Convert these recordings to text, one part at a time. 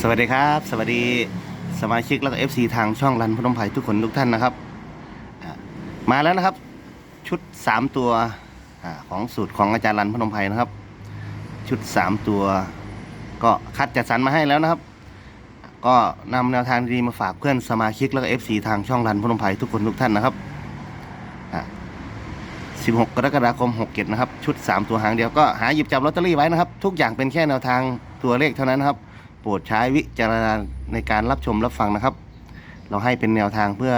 สวัสดีครับ สวัสดีสมาชิกแล้วก็ FC ทางช่องรันพนมไผ่ทุกคนทุกท่านนะครับมาแล้วนะครับ ชุด3ตัวอของสูตรของอาจารย์รันพนมไผ่นะครับ ชุด3ตัว ก็คัดจัดสรรมาให้แล้วนะครับ ก็นำแนวทางดีมาฝากเพื่อนสมาชิกแล้วก็ FC ทางช่องรันพนมไผ่ทุกคนทุกท่านนะครับอ่า16 กรกฎาคม67นะครับ ชุด 3 ตัวหางเดียวก็หาหยิบจับลอตเตอรี่ไว้นะครับ ทุกอย่างเป็นแค่แนวทางตัวเลขเท่านั้นนะครับ โปรดใช้วิจารณญาณในการรับชมรับฟังนะครับ เราให้เป็นแนวทางเพื่อ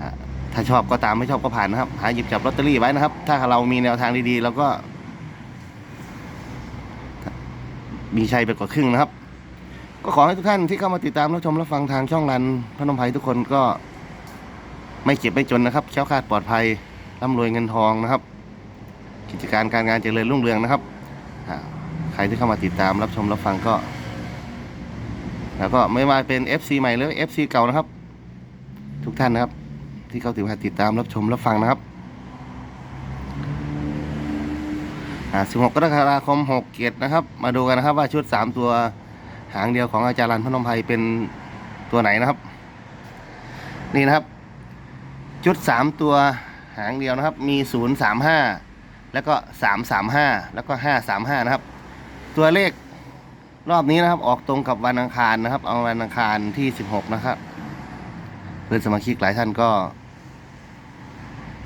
อถ้าชอบก็ตามไม่ชอบก็ผ่านนะครับ หาหยิบจับลอตเตอรี่ไว้นะครับ ถ้าเรามีแนวทางดีๆเราก็ มีชัยไปกว่าครึ่งนะครับ ก็ขอให้ทุกท่านที่เข้ามาติดตามรับชมรับฟังทางช่องรันพนมไพรทุกคนก็ ไม่เจ็บไม่จนนะครับแคล้วคลาดปลอดภัยร่ำรวยเงินทองนะครับ กิจการการงานเจริญรุ่งเรืองนะครับใครที่เข้ามาติดตามรับชมรับฟังก็ แล้วก็ไม่ว่าเป็น FC ใหม่หรือ FC เก่านะครับ ทุกท่านนะครับ ที่เขาถือว่าติดตามรับชมรับฟังนะครับอ่า16กรกฎาคม6เกียรตินะครับ มาดูกันนะครับว่าชุด 3 ตัวหางเดียวของอาจารย์รันพนมไพรเป็นตัวไหนนะครับ นี่นะครับ ชุด 3 ตัวหางเดียวนะครับ มี 035 แล้วก็ 335 แล้วก็ 535 นะครับ ตัวเลข รอบนี้นะครับ ออกตรงกับวันอังคารนะครับ เอาวันอังคารที่16นะครับ เพื่อนสมาชิกหลายท่านก็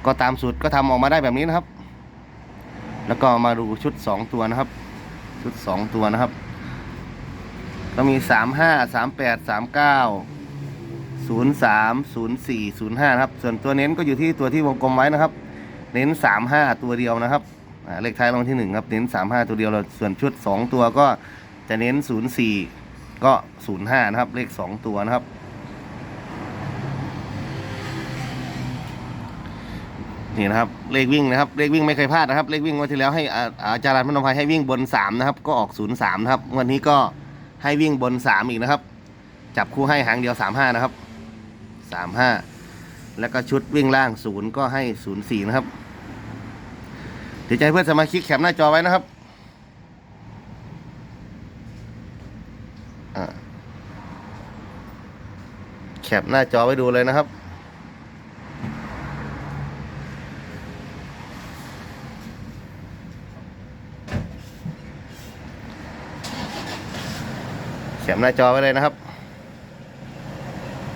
ก็ตามสูตรก็ทำออกมาได้แบบนี้นะครับ แล้วก็มาดูชุด2ตัวนะครับ ชุด2ตัวนะครับ ก็มี35 38 39 03 04 05นะครับ ส่วนตัวเน้นก็อยู่ที่ตัวที่วงกลมไว้นะครับ เน้น35ตัวเดียวนะครับเลขท้ายรางวัลที่1ครับ เน้น35ตัวเดียวแล้วส่วนชุด2ตัวก็ จะเน้น 04 ก็ 05 นะครับ เลข 2 ตัวนะครับ นี่นะครับ เลขวิ่งนะครับ เลขวิ่งไม่เคยพลาดนะครับ เลขวิ่งวันที่แล้วให้อาจารย์พนมพัยให้วิ่งบน 3 นะครับ ก็ออก 03 นะครับ วันนี้ก็ให้วิ่งบน 3 อีกนะครับ จับคู่ให้หางเดียว 35 นะครับ 35 แล้วก็ชุดวิ่งล่าง 0 ก็ให้ 04 นะครับเดี๋ยวจะให้เพื่อนสมาชิกแคปหน้าจอไว้นะครับ อ่าแคปหน้าจอไว้ดูเลยนะครับ แคปหน้าจอไว้เลยนะครับ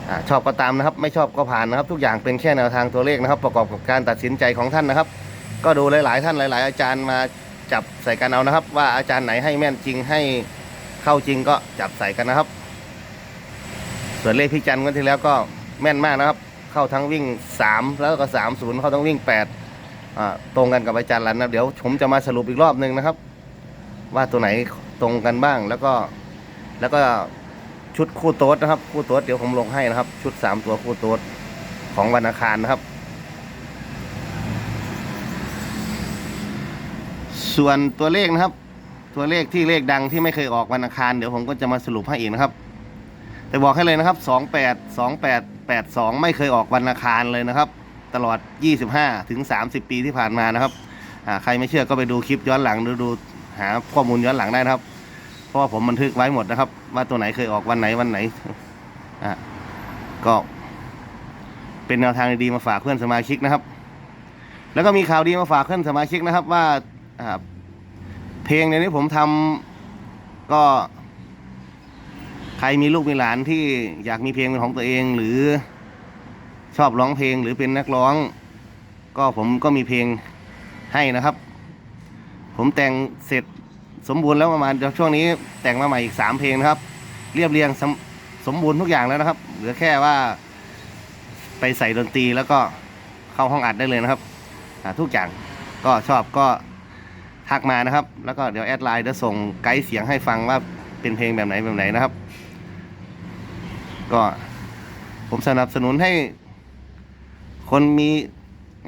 อชอบก็ตามนะครับ ไม่ชอบก็ผ่านนะครับ ทุกอย่างเป็นแค่แนวทางตัวเลขนะครับ ประกอบกับการตัดสินใจของท่านนะครับ ก็ดูหลาย ๆ ท่านหลาย ๆ อาจารย์มาจับใส่กันเอานะครับ ว่าอาจารย์ไหนให้แม่นจริงให้เข้าจริงก็จับใส่กันนะครับ ส่วนเลขพี่จันทร์วันที่แล้วก็แม่นมากนะครับ เข้าทั้งวิ่ง 3 แล้วก็ 3 0 เข้าทั้งวิ่ง8อ่าตรงกันกับอาจารย์รันนะเดี๋ยวผมจะมาสรุปอีกรอบหนึ่งนะครับ ว่าตัวไหนตรงกันบ้างแล้วก็แล้วก็ชุดคู่โต๊ดนะครับ คู่โต๊ดเดี๋ยวผมลงให้นะครับ ชุด 3 ตัวคู่โต๊ดของวันอังคารนะครับ ส่วนตัวเลขนะครับ ตัวเลขที่เลขดังที่ไม่เคยออกวันอังคาร เดี๋ยวผมก็จะมาสรุปให้อีกนะครับ แต่บอกให้เลยนะครับ 28 28 82 ไม่เคยออกวันอังคารเลยนะครับ ตลอด 25 ถึง 30 ปีที่ผ่านมานะครับใครไม่เชื่อก็ไปดูคลิปย้อนหลังดูดูหาข้อมูลย้อนหลังได้นะครับ เพราะว่าผมบันทึกไว้หมดนะครับ ว่าตัวไหนเคยออกวันไหนวันไหนอ่าก็เป็นแนวทางดีๆมาฝากเพื่อนสมาชิกนะครับ แล้วก็มีข่าวดีมาฝากเพื่อนสมาชิกนะครับว่าอ่าเพลงในนี้ผมทำก็ ใครมีลูกมีหลานที่อยากมีเพลงเป็นของตัวเอง หรือชอบร้องเพลงหรือเป็นนักร้อง ก็ผมก็มีเพลงให้นะครับ ผมแต่งเสร็จสมบูรณ์แล้วประมาณช่วงนี้แต่งมาใหม่อีกสามเพลงนะครับ เรียบเรียงสมสมบูรณ์ทุกอย่างแล้วนะครับ เหลือแค่ว่าไปใส่ดนตรีแล้วก็เข้าห้องอัดได้เลยนะครับทุกอย่างก็ชอบก็ทักมานะครับ แล้วก็เดี๋ยวแอดไลน์จะส่งไกด์เสียงให้ฟังว่าเป็นเพลงแบบไหนแบบไหนนะครับ ก็ผมสนับสนุนให้ คนมี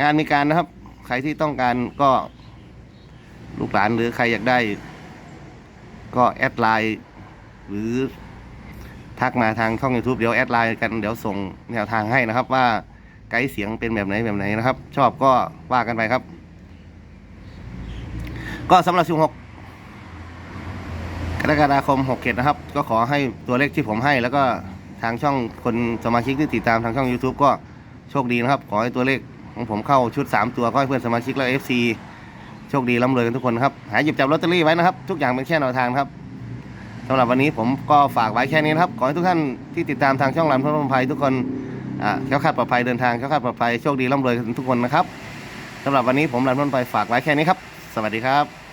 งานมีการนะครับ ใครที่ต้องการก็ ลูกหลานหรือใครอยากได้ ก็แอดไลน์หรือทักมาทางช่อง YouTube เดี๋ยวแอดไลน์กันเดี๋ยวส่งแนวทางให้นะครับ ว่าไกด์เสียงเป็นแบบไหนแบบไหนนะครับ ชอบก็ว่ากันไปครับ ก็สำหรับ16กรกฎาคม6เนะครับ ก็ขอให้ตัวเลขที่ผมให้แล้วก็างช่องคนสมาชิกที่ติดตามทางช่อง YouTube ก็โชคดีนะครับ ขอให้ตัวเลขของผมเข้าชุด 3 ตัวก็ให้เพื่อนสมาชิกและ FC โชคดีร่ำรวยกันทุกคนครับ หาหยิบจับลอตเตอรี่ไว้นะครับ ทุกอย่างเป็นแค่แนวทางครับสำหรับวันนี้ผมก็ฝากไว้แค่นี้นะครับ ขอให้ทุกท่านที่ติดตามทางช่องลำพลภัยทุกคนอ่าแคล้วคาดปลอดภัยเดินทางแคล้วคาดปลอดภัยโชคดีร่ำรวยกันทุกคนนะครับสำหรับวันนี้ผมลำพลภัยฝากไว้แค่นี้ครับ สวัสดีครับ